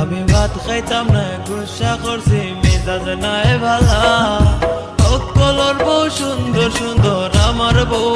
আমি ভাত খাইতাম না, গুসা করছি, মেজাজ নাই ভালা। অকলর বউ সুন্দর সুন্দর, আমার বউ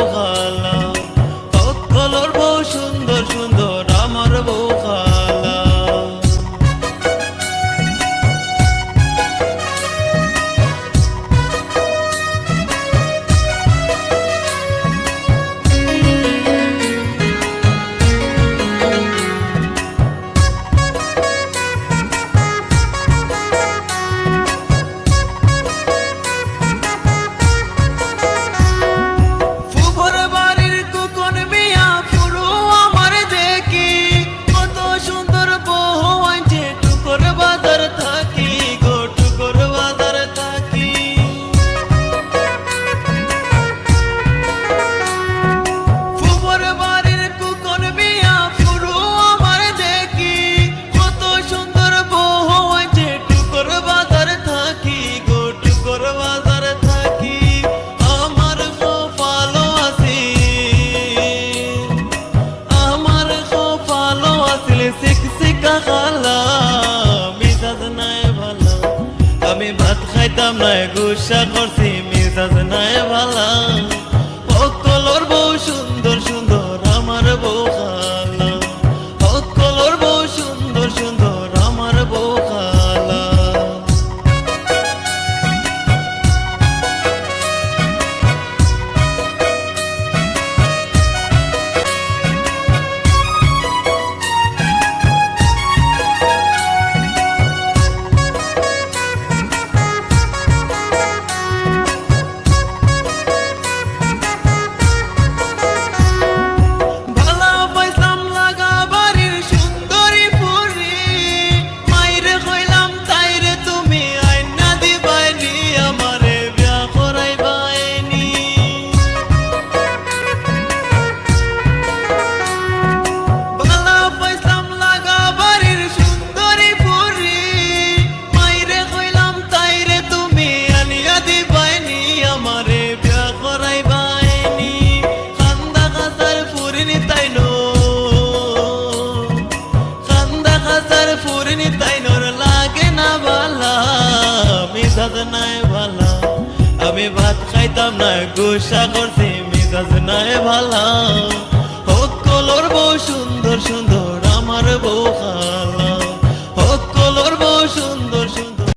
ঠান্ডা খালা মিজাজ নাই ভালা। আমি ভাত খাইতাম নাই গুসা করছি মিজাজ নাই ভালা। নাই ভালা। আমি ভাত খাইতাম না গোসা করছি মিজাজ নাই ভালা। সকলর বউ সুন্দর সুন্দর